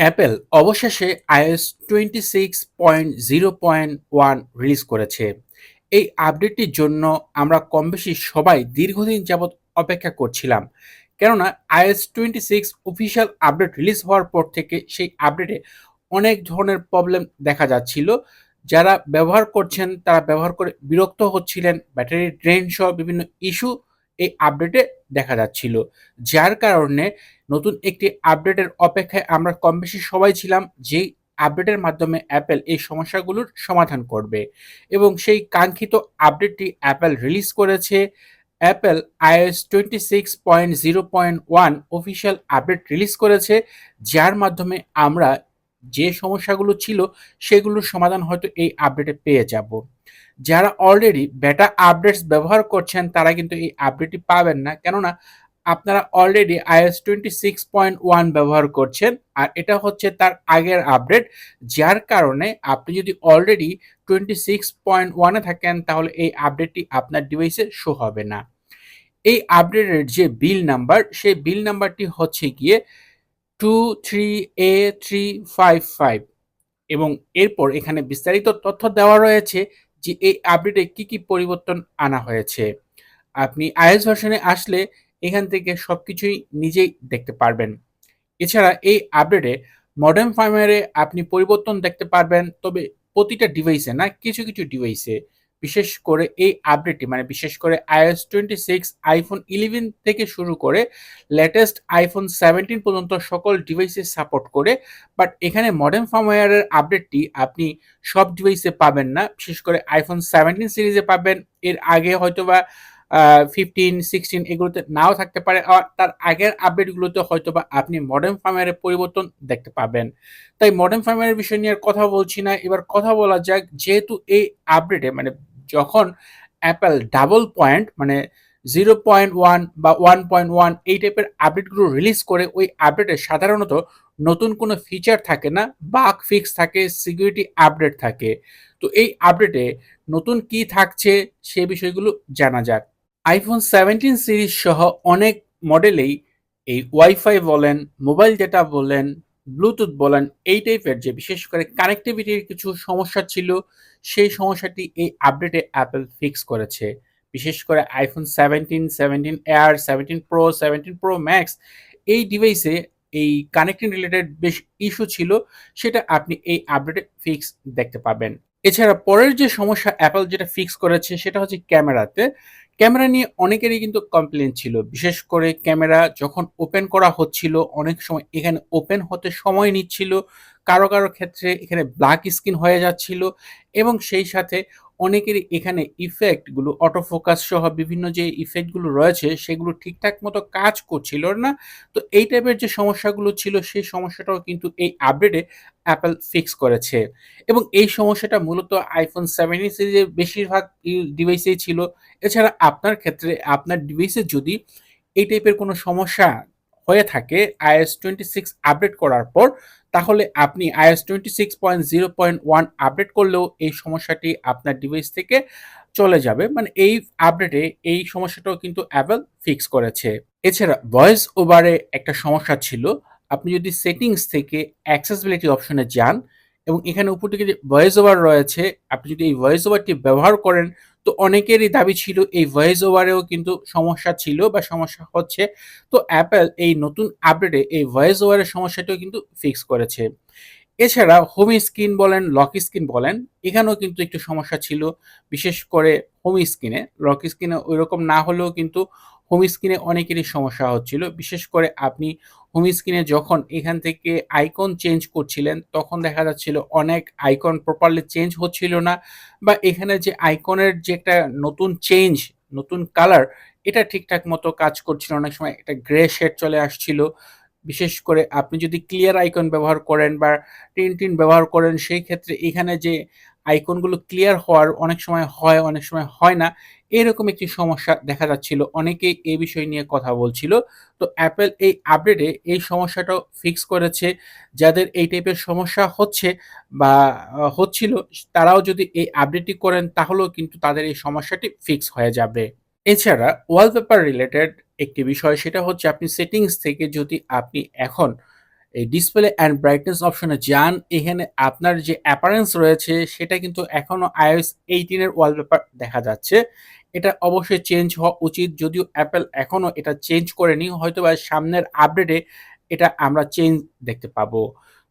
Apple অবশেষে iOS twenty six point zero point one release করেছে। এই আপডেটটির জন্য আমরা কম বেশি সবাই দীর্ঘদিন যাবৎ অপেক্ষা করছিলাম। কেননা iOS twenty six official update release হওয়ার পর থেকে সেই আপডেটে অনেক ধরনের প্রবলেম দেখা যাচ্ছিল। যারা ব্যবহার করছেন, তারা ব্যবহার করে বিরক্ত হচ্ছিলেন, ব্যাটারি ড্রেন সহ বিভিন্ন ইস্যু এই আপডেটে দেখা যাচ্ছিল। যার কারণে নতুন একটি আপডেটের অপেক্ষায় আমরা কম বেশি সবাই ছিলাম, যেই আপডেটের মাধ্যমে অ্যাপেল এই সমস্যাগুলোর সমাধান করবে। এবং সেই কাঙ্ক্ষিত আপডেটটি অ্যাপেল রিলিজ করেছে। Apple iOS twenty six point zero point one official update release করেছে, যার মাধ্যমে আমরা যে সমস্যাগুলো ছিল সেগুলোর সমাধান হয়তো এই আপডেটে পেয়ে যাব। যারা অলরেডি বেটা আপডেটস ব্যবহার করছেন, তারা কিন্তু এই আপডেটটি পাবেন না। কেননা আপনারা already iOS twenty six point one ব্যবহার করছেন, আর এটা হচ্ছে তার আগের আপডেট যার কারণে আপনি যদি অলরেডি টোয়েন্টি সিক্স পয়েন্ট ওয়ানে থাকেন, তাহলে এই আপডেটটি আপনার ডিভাইসে শো হবে না। এই আপডেটের যে বিল নাম্বার সেই বিল নাম্বারটি হচ্ছে গিয়ে two three A three five five এবং এরপর এখানে বিস্তারিত তথ্য দেওয়া রয়েছে যে এই আপডেটে কি কি পরিবর্তন আনা হয়েছে। আপনি আইএস ভার্সনে আসলে এখান থেকে সব কিছুই নিজেই দেখতে পারবেন। এছাড়া এই আপডেটে মডার্ন ফার্মওয়্যারে আপনি পরিবর্তন দেখতে পারবেন, তবে প্রতিটা ডিভাইসে না, কিছু কিছু ডিভাইসে বিশেষ করে এই আপডেটটি মানে বিশেষ করে iOS twenty six iPhone eleven থেকে শুরু করে লেটেস্ট আইফোন সেভেন্টিন পর্যন্ত সকল ডিভাইসে সাপোর্ট করে বাট এখানে মডার্ন ফার্মওয়্যারের আপডেটটি আপনি সব ডিভাইসে পাবেন না। বিশেষ করে আইফোন সেভেন্টিন সিরিজে পাবেন, এর আগে হয়তোবা ফিফটিন সিক্সটিন এগুলোতে নাও থাকতে পারে। আর তার আগের আপডেটগুলোতে হয়তো বা আপনি মডার্ন ফার্মের পরিবর্তন দেখতে পাবেন। তাই মডার্ন ফার্মের বিষয় নিয়ে কথা বলছি না। এবার কথা বলা যাক, যেহেতু এই আপডেটে মানে যখন অ্যাপেল ডাবল পয়েন্ট মানে জিরো পয়েন্ট ওয়ান বা ওয়ান পয়েন্ট ওয়ান এই টাইপের আপডেটগুলো রিলিজ করে, ওই আপডেটে সাধারণত নতুন কোনো ফিচার থাকে না বাগ ফিক্স থাকে সিকিউরিটি আপডেট থাকে। তো এই আপডেটে নতুন কি থাকছে সে বিষয়গুলো জানা যাক। আইফোন সেভেন্টিন সিরিজ সহ অনেক মডেলেই এই ওয়াইফাই বলেন মোবাইল ডেটা বলেন ব্লুটুথ বলেন, এই টাইপের যে বিশেষ করে কানেক্টিভিটির কিছু সমস্যা ছিল, সেই সমস্যাটি এই আপডেটে অ্যাপেল ফিক্স করেছে। বিশেষ করে iPhone seventeen seventeen Air seventeen Pro seventeen Pro Max এই ডিভাইসে এই কানেক্টিং রিলেটেড বেশ ইস্যু ছিল, সেটা আপনি এই আপডেটে ফিক্স দেখতে পাবেন। এছাড়া পরের যে সমস্যা অ্যাপল যেটা ফিক্স করেছে, সেটা হচ্ছে ক্যামেরাতে। ক্যামেরা নিয়ে অনেকেরই কিন্তু কমপ্লেন ছিল। বিশেষ করে ক্যামেরা যখন ওপেন করা হচ্ছিল, অনেক সময় এখানে ওপেন হতে সময় নিচ্ছিল। কারও কারও ক্ষেত্রে এখানে ব্ল্যাক স্ক্রিন হয়ে যাচ্ছিল এবং সেই সাথে অনেকেরই এখানে ইফেক্টগুলো অটো ফোকাস সহ বিভিন্ন যে ইফেক্টগুলো রয়েছে, সেগুলো ঠিকঠাক মতো কাজ করছিল না। তো এই টাইপের যে সমস্যাগুলো ছিল, সেই সমস্যাটাও কিন্তু এই আপডেটে অ্যাপেল ফিক্স করেছে। এবং এই সমস্যাটা মূলত আইফোন সেভেন্টিন সিরিজের বেশিরভাগ ডিভাইসেই ছিল। এছাড়া আপনার ক্ষেত্রে, আপনার ডিভাইসে যদি এই টাইপের কোনো সমস্যা হয়ে থাকে আইএস টোয়েন্টি সিক্স আপডেট করার পর, তাহলে আপনি iOS twenty six point zero point one update করলেও এই সমস্যাটি আপনার ডিভাইস থেকে চলে যাবে। মানে এই আপডেটে এই সমস্যাটাও কিন্তু অ্যাপেল ফিক্স করেছে। এছাড়া ভয়েস ওভারে একটা সমস্যা ছিল। আপনি যদি সেটিংস থেকে অ্যাক্সেসিবিলিটি অপশনে যান এবং এখানে উপর থেকে যে ভয়েস ওভার রয়েছে, আপনি যদি এই ভয়েস ওভারটি ব্যবহার করেন তো অনেকেরই দাবি ছিল এই ভয়েস ওভারেও কিন্তু সমস্যা ছিল বা সমস্যা হচ্ছে। তো অ্যাপেল এই নতুন আপডেটে এই ভয়েস ওভারের সমস্যাটিও কিন্তু ফিক্স করেছে। এছাড়া হোম স্ক্রিন বলেন লক স্ক্রিন বলেন, এখানেও কিন্তু একটু সমস্যা ছিল। বিশেষ করে হোম স্ক্রিনে লক স্ক্রিনে ওই রকম না হলেও কিন্তু হোম স্ক্রিনে অনেকেরই সমস্যা হচ্ছিল। বিশেষ করে আপনি হোম স্ক্রিনে যখন এখান থেকে আইকন চেঞ্জ করছিলেন, তখন দেখা যাচ্ছিল অনেক আইকন প্রপারলি চেঞ্জ হচ্ছিল না বা এখানে যে আইকনের যে একটা নতুন চেঞ্জ নতুন কালার এটা ঠিকঠাক মতো কাজ করছিল অনেক সময় একটা গ্রে শেড চলে আসছিল। বিশেষ করে আপনি যদি ক্লিয়ার আইকন ব্যবহার করেন বা টিন টিন ব্যবহার করেন, সেই ক্ষেত্রে এখানে যে আইকনগুলো ক্লিয়ার হওয়ার অনেক সময় হয়, অনেক সময় হয় না। এরকম একটি সমস্যা দেখা যাচ্ছিল। অনেকেই এই বিষয় নিয়ে কথা বলছিল। তো অ্যাপেল এই আপডেটে এই সমস্যাটাও ফিক্স করেছে। যাদের এই টাইপের সমস্যা হচ্ছে বা হচ্ছিল, তারাও যদি এই আপডেটটি করেন, তাহলেও কিন্তু তাদের এই সমস্যাটি ফিক্স হয়ে যাবে। এছাড়া ওয়ালপেপার রিলেটেড একটি বিষয়, সেটা হচ্ছে আপনি সেটিংস থেকে যদি আপনি এখন এই ডিসপ্লে অ্যান্ড ব্রাইটনেস অপশনে যান, এখানে আপনার যে অ্যাপারেন্স রয়েছে, সেটা কিন্তু এখনও iOS 18 এর ওয়ালপেপার দেখা যাচ্ছে। এটা অবশ্যই চেঞ্জ হওয়া উচিত, যদিও অ্যাপেল এখনও এটা চেঞ্জ করেনি হয়তো বা সামনের আপডেটে এটা আমরা চেঞ্জ দেখতে পাবো।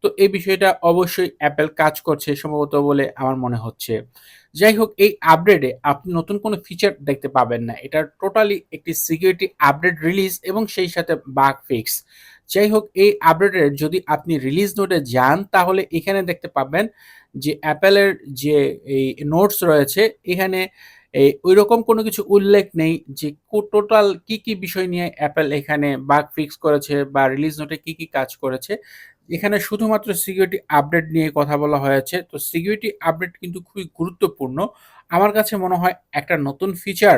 তো এই বিষয়টা অবশ্যই অ্যাপেল কাজ করছে সম্ভবত বলে আমার মনে হচ্ছে। যাই হোক এই আপডেটে আপনি নতুন কোনো ফিচার দেখতে পাবেন না। এটা টোটালি একটি সিকিউরিটি আপডেট রিলিজ এবং সেই সাথে বাগ ফিক্স। যাই হোক এই আপডেটের যদি আপনি রিলিজ নোটে যান তাহলে এখানে দেখতে পাবেন যে অ্যাপেলের যে এই নোটস রয়েছে এখানে এই ঐরকম কোনো কিছু উল্লেখ নেই যে টোটাল কি, কি বিষয় নিয়ে অ্যাপেল এখানে বাগ ফিক্স করেছে বা রিলিজ নোটে কি, কি কাজ করেছে। এখানে শুধুমাত্র সিকিউরিটি আপডেট নিয়ে কথা বলা হয়েছে। তো সিকিউরিটি আপডেট কিন্তু খুবই গুরুত্বপূর্ণ। আমার কাছে মনে হয় একটা নতুন ফিচার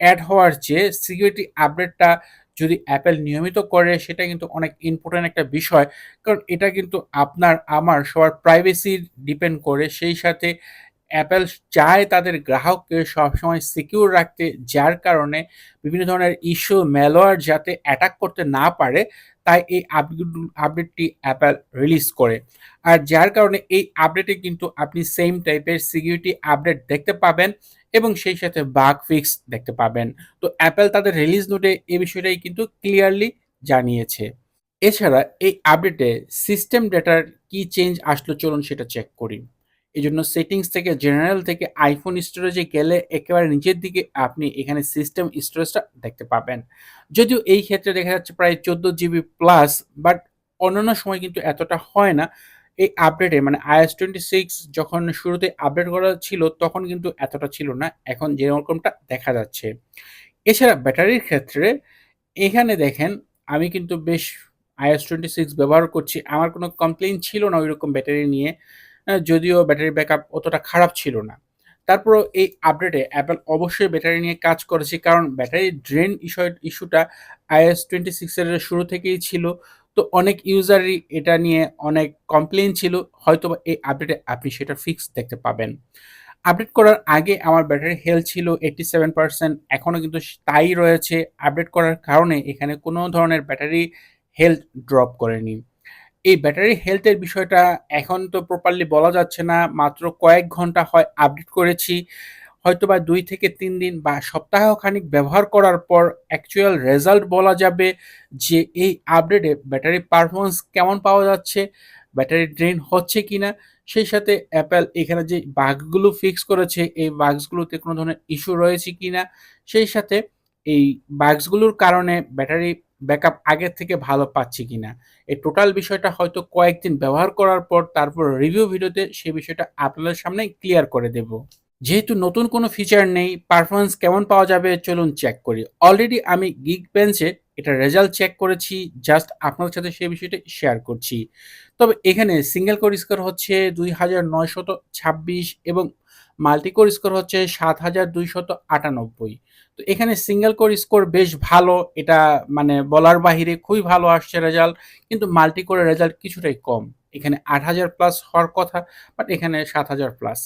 অ্যাড হওয়ার চেয়ে সিকিউরিটি আপডেটটা যদি অ্যাপেল নিয়মিত করে, সেটা কিন্তু অনেক ইম্পর্ট্যান্ট একটা বিষয়। কারণ এটা কিন্তু আপনার, আমার, সবার প্রাইভেসি ডিপেন্ড করে। সেই সাথে অ্যাপেল চায় তাদের গ্রাহককে সবসময় সিকিউর রাখতে, যার কারণে বিভিন্ন ধরনের ইস্যু ম্যালওয়্যার যাতে অ্যাটাক করতে না পারে, তাই এই আপডেট আপডেটটি অ্যাপেল রিলিজ করে। আর যার কারণে এই আপডেটে কিন্তু আপনি সেম টাইপের সিকিউরিটি আপডেট দেখতে পাবেন এবং সেই সাথে বাগ ফিক্স দেখতে পাবেন। তো অ্যাপেল তাদের রিলিজ নোটে এই বিষয়টাই কিন্তু ক্লিয়ারলি জানিয়েছে। এছাড়া এই আপডেটে সিস্টেম ডেটার কি চেঞ্জ আসলো চলুন সেটা চেক করি। এজন্য সেটিংস থেকে জেনারেল থেকে আইফোন স্টোরেজে গেলে একেবারে নিচের দিকে আপনি এখানে সিস্টেম স্টোরেজটা দেখতে পাবেন। যদিও এই ক্ষেত্রে দেখা যাচ্ছে প্রায় 14 জিবি প্লাস বাট অন্যান্য সময় কিন্তু এতটা হয় না। এই আপডেটে মানে আইএস টোয়েন্টি সিক্স যখন শুরুতে আপডেট করা ছিল, তখন কিন্তু এতটা ছিল না। এখন যেরকমটা দেখা যাচ্ছে। এছাড়া ব্যাটারির ক্ষেত্রে এখানে দেখেন, আমি কিন্তু বেশ আইএস টোয়েন্টি সিক্স ব্যবহার করছি। আমার কোনো কমপ্লেন ছিল না ঐরকম ব্যাটারি নিয়ে। যদিও ব্যাটারি ব্যাকআপ অতটা খারাপ ছিল না। তারপরেও এই আপডেটে অ্যাপেল অবশ্যই ব্যাটারি নিয়ে কাজ করেছে, কারণ ব্যাটারি ড্রেন ইস্যু, ইস্যুটা আইএস টোয়েন্টি সিক্সের শুরু থেকেই ছিল। তো অনেক ইউজারই এটা নিয়ে অনেক কমপ্লেইন ছিল। হয়তোবা এই আপডেটে আপনি সেটা ফিক্স দেখতে পাবেন। আপডেট করার আগে আমার ব্যাটারি হেলথ ছিল 87% এখনও কিন্তু তাই রয়েছে। আপডেট করার কারণে এখানে কোনো ধরনের ব্যাটারি হেলথ ড্রপ করেনি। এই ব্যাটারি হেলথের বিষয়টা এখন তো প্রপারলি বলা যাচ্ছে না। মাত্র কয়েক ঘণ্টা হয় আপডেট করেছি। হয়তো বা দুই থেকে তিন দিন বা সপ্তাহখানেক ব্যবহার করার পর অ্যাকচুয়াল রেজাল্ট বলা যাবে যে এই আপডেটে ব্যাটারি পারফরম্যান্স কেমন পাওয়া যাচ্ছে, ব্যাটারি ড্রেন হচ্ছে কিনা। সেই সাথে অ্যাপেল এখানে যে বাঘগুলো ফিক্স করেছে এই বাগসগুলোতে কোনো ধরনের ইস্যু রয়েছে কি না সেই সাথে এই বাগসগুলোর কারণে ব্যাটারি ব্যাকআপ আগের থেকে ভালো পাচ্ছি কিনা। এই টোটাল বিষয়টা হয়তো কয়েকদিন ব্যবহার করার পর তারপর রিভিউ ভিডিওতে সে বিষয়টা আপনাদের সামনে ক্লিয়ার করে দেব। যেহেতু নতুন কোনো ফিচার নেই, পারফরমেন্স কেমন পাওয়া যাবে চলুন চেক করি। অলরেডি আমি গিগ এ এটা রেজাল্ট চেক করেছি। জাস্ট আপনাদের সাথে সেই বিষয়টা শেয়ার করছি। তবে এখানে সিঙ্গেল কোর স্কোর হচ্ছে ২৯২৬ এবং মাল্টি কোর স্কোর হচ্ছে ৭২৯৮ তো এখানে সিঙ্গেল কোর স্কোর বেশ ভালো। এটা মানে বলার বাহিরে খুবই ভালো আসছে রেজাল্ট। কিন্তু মাল্টি কোরের রেজাল্ট কিছুটাই কম। এখানে ৮০০০ প্লাস হওয়ার কথা বাট এখানে ৭০০০ প্লাস।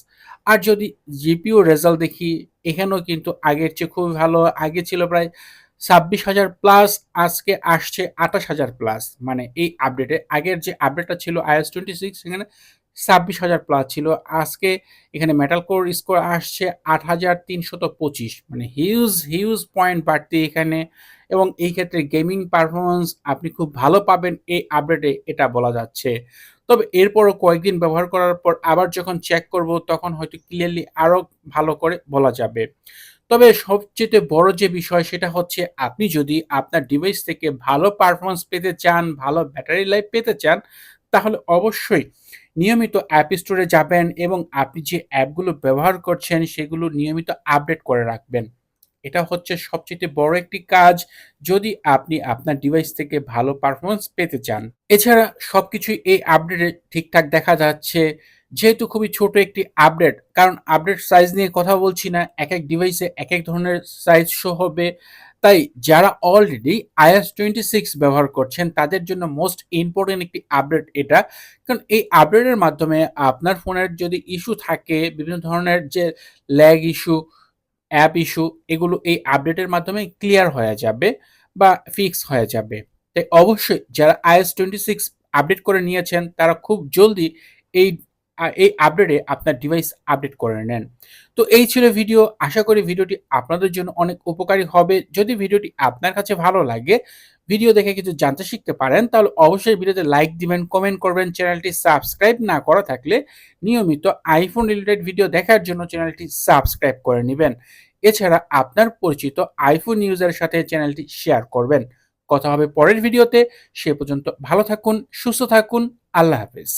আর যদি জিপিইউ রেজাল্ট দেখি, এখানেও কিন্তু আগের চেয়ে খুবই ভালো। আগে ছিল প্রায় ২৬০০০ প্লাস আজকে আসছে ২৮০০০ প্লাস। মানে এই আপডেটে আগের যে আপডেটটা ছিল আইএস টোয়েন্টি সিক্স সেখানে ২৬০০০ প্লাস ছিল। আজকে এখানে মেটাল কোর স্কোর আসছে ৮৩২৫ মানে হিউজ, হিউজ পয়েন্ট বাড়তি এখানে এবং এই ক্ষেত্রে গেমিং পারফরমেন্স আপনি খুব ভালো পাবেন এই আপডেটে এটা বলা যাচ্ছে। তবে এরপরও কয়েকদিন ব্যবহার করার পর আবার যখন চেক করব তখন হয়তো ক্লিয়ারলি আরও ভালো করে বলা যাবে। তবে সবচেয়ে বড় যে বিষয় সেটা হচ্ছে আপনি যদি আপনার ডিভাইস থেকে ভালো পারফরমেন্স পেতে চান, ভালো ব্যাটারি লাইফ পেতে চান তাহলে অবশ্যই নিয়মিত অ্যাপ স্টোরে যাবেন এবং আপনি যে অ্যাপগুলো ব্যবহার করছেন সেগুলো নিয়মিত আপডেট করে রাখবেন। এটা হচ্ছে সবচেয়ে বড় একটি কাজ যদি আপনি আপনার ডিভাইস থেকে ভালো পারফরমেন্স পেতে চান। এছাড়া সবকিছুই এই আপডেটে ঠিকঠাক দেখা যাচ্ছে। যেহেতু খুবই ছোট একটি আপডেট কারণ আপডেট সাইজ নিয়ে কথা বলছি না। এক এক ডিভাইসে এক এক ধরনের সাইজ শো হবে। তাই যারা অলরেডি আইএস টোয়েন্টি সিক্স ব্যবহার করছেন তাদের জন্য মোস্ট ইম্পোর্টেন্ট একটি আপডেট এটা। কারণ এই আপডেটের মাধ্যমে আপনার ফোনের যদি ইস্যু থাকে বিভিন্ন ধরনের যে ল্যাগ ইস্যু, অ্যাপ ইস্যু এগুলো এই আপডেটের মাধ্যমে ক্লিয়ার হয়ে যাবে বা ফিক্স হয়ে যাবে। তাই অবশ্যই যারা আইএস টোয়েন্টি সিক্স আপডেট করে নিয়েছেন তারা খুব জলদি এই এই আপডেটে আপনার ডিভাইস আপডেট করে নেন। তো এই ছিল ভিডিও। আশা করি ভিডিওটি আপনাদের জন্য অনেক উপকারী হবে। যদি ভিডিওটি আপনার কাছে ভালো লাগে, ভিডিও দেখে কিছু জানতে শিখতে পারেন, তাহলে অবশ্যই ভিডিওতে লাইক দিবেন, কমেন্ট করবেন। চ্যানেলটি সাবস্ক্রাইব না করা থাকলে নিয়মিত আইফোন রিলেটেড ভিডিও দেখার জন্য চ্যানেলটি সাবস্ক্রাইব করে নেবেন এছাড়া আপনার পরিচিত আইফোন ইউজারের সাথে চ্যানেলটি শেয়ার করবেন। কথা হবে পরের ভিডিওতে। সে পর্যন্ত ভালো থাকুন, সুস্থ থাকুন। আল্লাহ হাফেজ।